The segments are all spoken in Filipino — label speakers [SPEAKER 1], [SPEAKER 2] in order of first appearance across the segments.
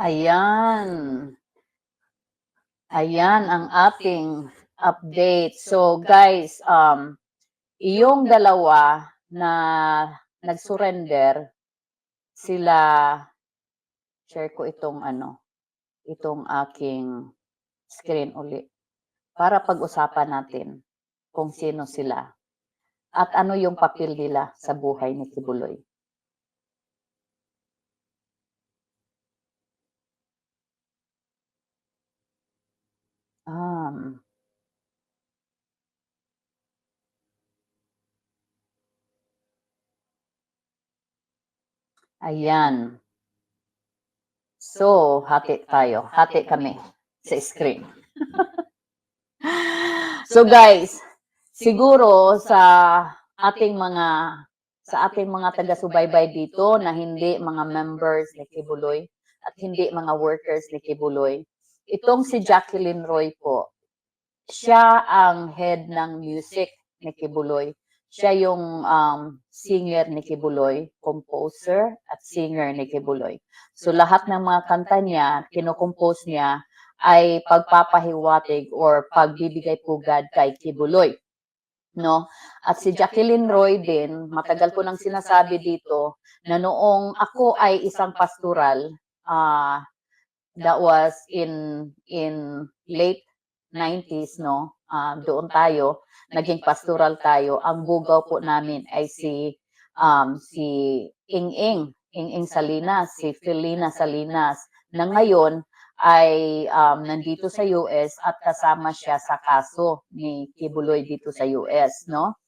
[SPEAKER 1] Ayan. Ayan ang ating update. So guys, um, yung dalawa na nag-surrender, sila, share ko itong ano, itong aking screen uli para pag-usapan natin kung sino sila at ano yung papel nila sa buhay ni Kibuloy. Ayan. So, hati tayo. Hati kami sa screen. so guys, siguro sa ating mga sa ating mga taga-subaybay dito na hindi mga members ni Kibuloy at hindi mga workers ni Kibuloy, itong si Jacqueline Roy po, siya ang head ng music ni Kibuloy. Siya yung um, singer ni Kibuloy, composer at singer ni Kibuloy. So lahat ng mga kanta niya, kinokompose niya, ay pagpapahiwatig or pagbibigay pugad kay Kibuloy. No? At si Jacqueline Roy din, matagal ko nang sinasabi dito, na noong ako ay isang pastoral, uh, that was in in late 90s, no? Uh, doon tayo, naging pastoral tayo. Ang bugaw po namin ay si um, si Ing Ing, Ing Ing Salinas, si Felina Salinas, na ngayon ay um, nandito sa US at kasama siya sa kaso ni Kibuloy dito sa US, no?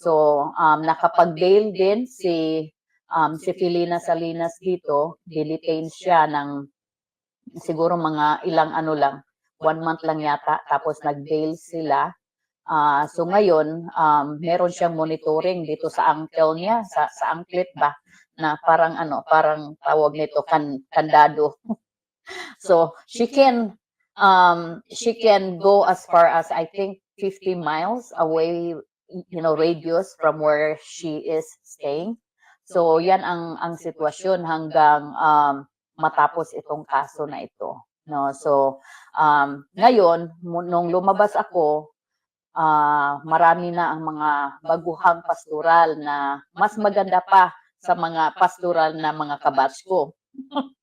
[SPEAKER 1] So, um, nakapag-bail din si um, si Felina Salinas dito, dilitain siya ng siguro mga ilang ano lang, one month lang yata, tapos nag-bail sila. Uh, so ngayon, um, meron siyang monitoring dito sa ankle niya, sa, sa anklet ba, na parang ano, parang tawag nito, kan, kandado. So she can um she can go as far as I think 50 miles away you know radius from where she is staying. So yan ang ang sitwasyon hanggang um matapos itong kaso na ito. No, so um ngayon nung lumabas ako uh, marami na ang mga baguhang pastoral na mas maganda pa sa mga pastoral na mga kabatch ko.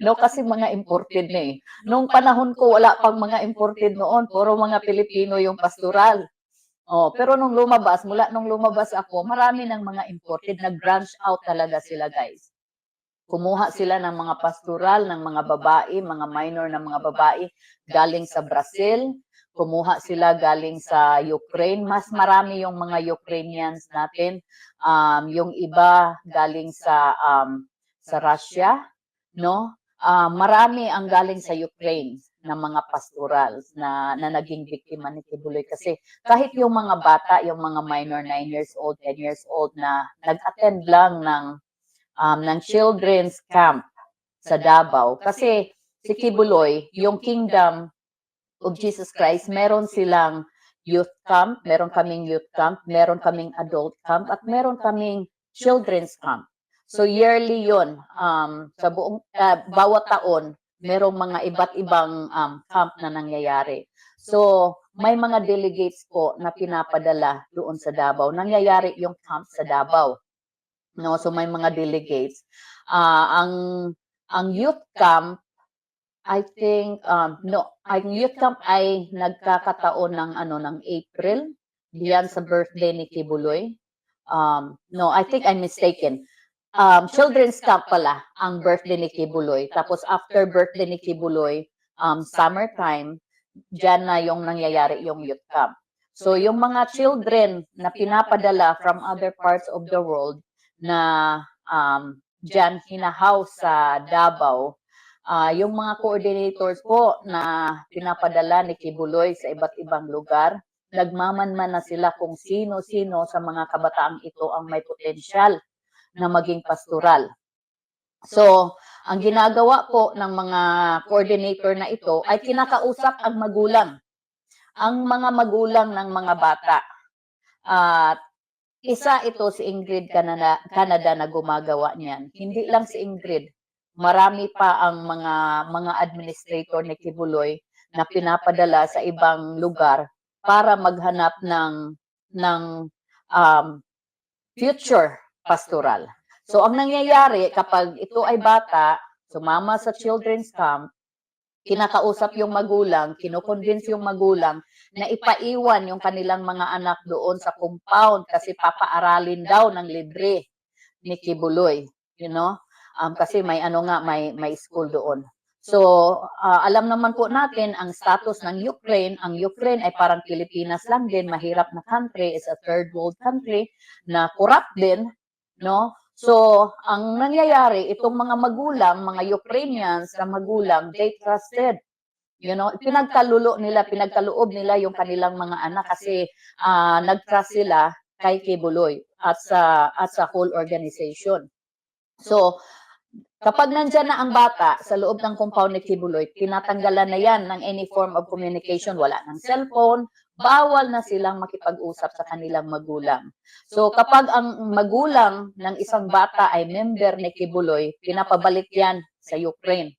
[SPEAKER 1] No, kasi mga imported na eh. Nung panahon ko, wala pang mga imported noon. Puro mga Pilipino yung pastoral. Oh, pero nung lumabas, mula nung lumabas ako, marami ng mga imported. Nag-branch out talaga sila, guys. Kumuha sila ng mga pastoral, ng mga babae, mga minor na mga babae, galing sa Brazil. Kumuha sila galing sa Ukraine. Mas marami yung mga Ukrainians natin. Um, yung iba galing sa um, sa Russia, no? Uh, marami ang galing sa Ukraine na mga pastorals na, na naging biktima ni Kibuloy kasi kahit yung mga bata, yung mga minor 9 years old, 10 years old na nag-attend lang ng um, ng children's camp sa Davao kasi si Kibuloy, yung kingdom of Jesus Christ, meron silang youth camp, meron kaming youth camp, meron kaming adult camp, at meron kaming children's camp. So yearly 'yon. Um, sa buong uh, bawat taon merong mga iba't ibang um, camp na nangyayari. So may mga delegates po na pinapadala doon sa Davao. Nangyayari yung camp sa Davao. No, so may mga delegates. Uh, ang ang youth camp I think um, no, ang youth camp ay nagkakataon ng ano ng April diyan sa birthday ni Kibuloy. Um, no, I think I'm mistaken um, children's camp pala ang birthday ni Kibuloy. Tapos after birthday ni Kibuloy, um, summertime, dyan na yung nangyayari yung youth camp. So yung mga children na pinapadala from other parts of the world na um, dyan hinahouse sa Davao, uh, yung mga coordinators po na pinapadala ni Kibuloy sa iba't ibang lugar, nagmamanman na sila kung sino-sino sa mga kabataang ito ang may potensyal na maging pastoral. So, ang ginagawa po ng mga coordinator na ito ay kinakausap ang magulang. Ang mga magulang ng mga bata. At isa ito si Ingrid Canada, Canada na gumagawa niyan. Hindi lang si Ingrid. marami pa ang mga mga administrator ni Kibuloy na pinapadala sa ibang lugar para maghanap ng ng um, future pastoral. So ang nangyayari kapag ito ay bata, sumama sa children's camp, kinakausap yung magulang, kinoconvince yung magulang na ipaiwan yung kanilang mga anak doon sa compound kasi papaaralin daw ng libre ni Kibuloy, you know? Um, kasi may ano nga, may may school doon. So, ah, alam naman po natin ang status ng Ukraine. Ang Ukraine ay parang Pilipinas lang din, mahirap na country, is a third world country na corrupt din, no? So, ang nangyayari, itong mga magulang, mga Ukrainians na magulang, they trusted. You know, pinagkalulo nila, pinagkaloob nila yung kanilang mga anak kasi ah, nag-trust sila kay Kibuloy at sa at sa whole organization. So, kapag nandyan na ang bata sa loob ng compound ni Kibuloy, tinatanggalan na yan ng any form of communication. Wala ng cellphone, bawal na silang makipag-usap sa kanilang magulang. So kapag ang magulang ng isang bata ay member ni Kibuloy, pinapabalik yan sa Ukraine.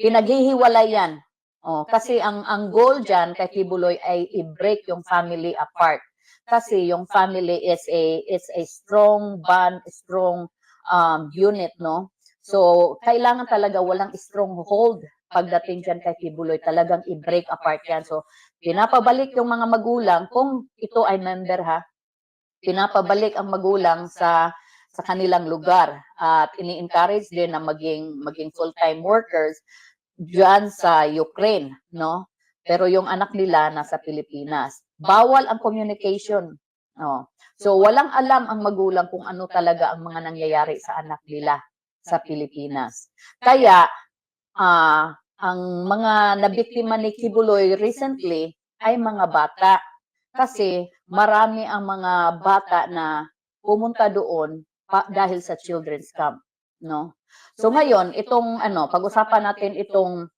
[SPEAKER 1] Pinaghihiwalay yan. Oh, kasi ang ang goal diyan kay Kibuloy ay i-break yung family apart. Kasi yung family is a is a strong bond, strong um, unit, no? So, kailangan talaga walang stronghold pagdating dyan kay Kibuloy. Talagang i-break apart yan. So, pinapabalik yung mga magulang, kung ito ay member ha, pinapabalik ang magulang sa sa kanilang lugar at ini-encourage din na maging maging full-time workers diyan sa Ukraine, no? Pero yung anak nila nasa Pilipinas. Bawal ang communication. No. So walang alam ang magulang kung ano talaga ang mga nangyayari sa anak nila sa Pilipinas. Kaya ah ang mga nabiktima ni Kibuloy recently ay mga bata kasi marami ang mga bata na pumunta doon pa, dahil sa children's camp, no? So ngayon, itong ano, pag-usapan natin itong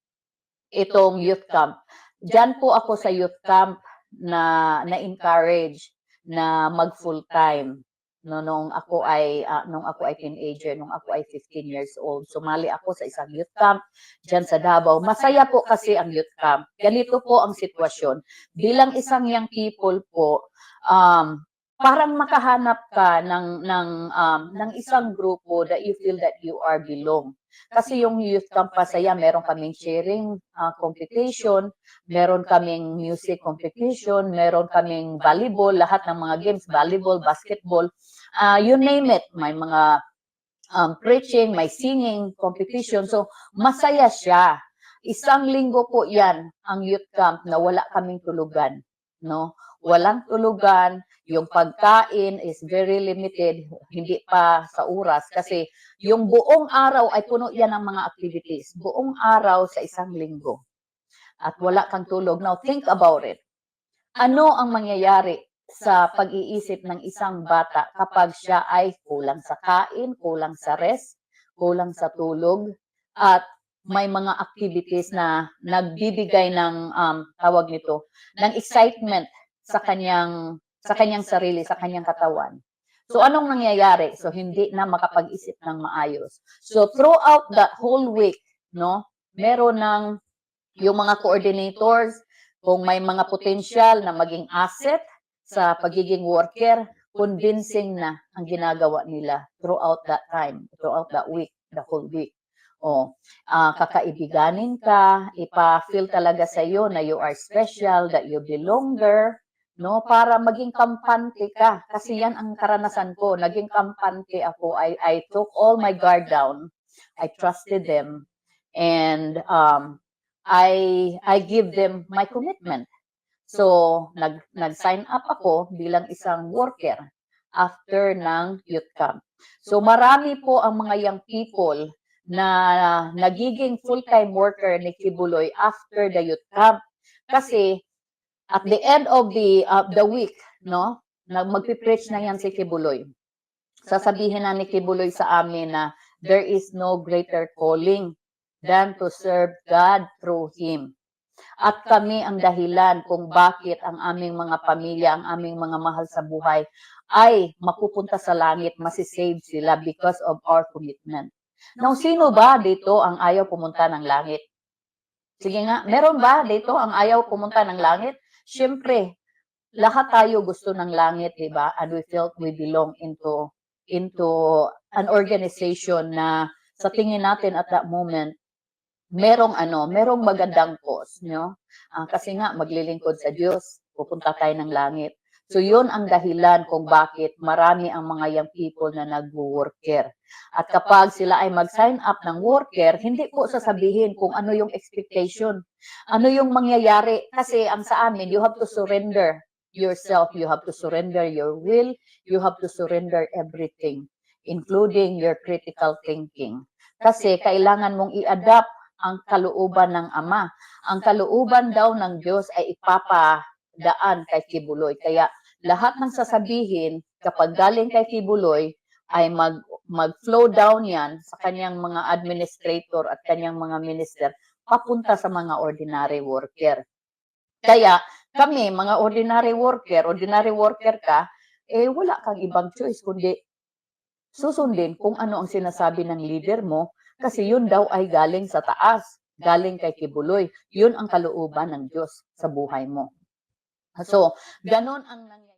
[SPEAKER 1] itong youth camp. Diyan po ako sa youth camp na na-encourage na mag full time no nung ako ay ah, nung ako ay teenager nung ako ay 15 years old. Sumali ako sa isang youth camp diyan sa Davao. Masaya po kasi ang youth camp. Ganito po ang sitwasyon. Bilang isang young people po um parang makahanap ka ng ng um, ng isang grupo that you feel that you are belong kasi yung youth camp pasaya meron kaming sharing ah, competition meron kaming music competition, meron kaming volleyball, lahat ng mga games, volleyball, basketball, uh, you name it. May mga um, preaching, may singing competition. So, masaya siya. Isang linggo po yan ang youth camp na wala kaming tulugan. No? Walang tulugan, yung pagkain is very limited, hindi pa sa oras kasi yung buong araw ay puno yan ng mga activities. Buong araw sa isang linggo at wala kang tulog. Now, think about it. Ano ang mangyayari sa pag-iisip ng isang bata kapag siya ay kulang sa kain, kulang sa rest, kulang sa tulog, at may mga activities na nagbibigay ng um, tawag nito, ng excitement sa kanyang sa kanyang sarili, sa kanyang katawan. So anong nangyayari? So hindi na makapag-isip ng maayos. So throughout that whole week, no, meron ng yung mga coordinators, kung may mga potensyal na maging asset sa pagiging worker, convincing na ang ginagawa nila throughout that time, throughout that week, the whole week. O, ah, kakaibiganin ka, ipa-feel talaga sa iyo na you are special, that you belong there, no? Para maging kampante ka. Kasi yan ang karanasan ko. Naging kampante ako. I, I took all my guard down. I trusted them. And um, I I give them my commitment. So, nag nag-sign up ako bilang isang worker after ng youth camp. So, marami po ang mga young people na nagiging full-time worker ni Kibuloy after the youth camp. Kasi at the end of the uh, the week, no, nag magpi-preach na yan si Kibuloy. Sasabihin na ni Kibuloy sa amin na there is no greater calling than to serve God through Him. At kami ang dahilan kung bakit ang aming mga pamilya, ang aming mga mahal sa buhay ay mapupunta sa langit, masisave sila because of our commitment. Now, sino ba dito ang ayaw pumunta ng langit? Sige nga, meron ba dito ang ayaw pumunta ng langit? Siyempre, lahat tayo gusto ng langit, di ba? And we felt we belong into into an organization na sa tingin natin at that moment, merong ano, merong magandang cause, no? Ah, kasi nga, maglilingkod sa Diyos, pupunta tayo ng langit. So, yun ang dahilan kung bakit marami ang mga young people na nag-worker. At kapag sila ay mag-sign up ng worker, hindi po sasabihin kung ano yung expectation, ano yung mangyayari. Kasi ang sa amin, you have to surrender yourself, you have to surrender your will, you have to surrender everything, including your critical thinking. Kasi kailangan mong i-adapt ang kalooban ng Ama. Ang kalooban daw ng Diyos ay ipapadaan kay Kibuloy. Kaya lahat ng sasabihin kapag galing kay Kibuloy ay mag mag-flow down yan sa kanyang mga administrator at kanyang mga minister papunta sa mga ordinary worker. Kaya kami, mga ordinary worker, ordinary worker ka, eh wala kang ibang choice kundi susundin kung ano ang sinasabi ng leader mo kasi yun daw ay galing sa taas, galing kay Kibuloy. Yun ang kalooban ng Diyos sa buhay mo. So, ganon ang nangyayari.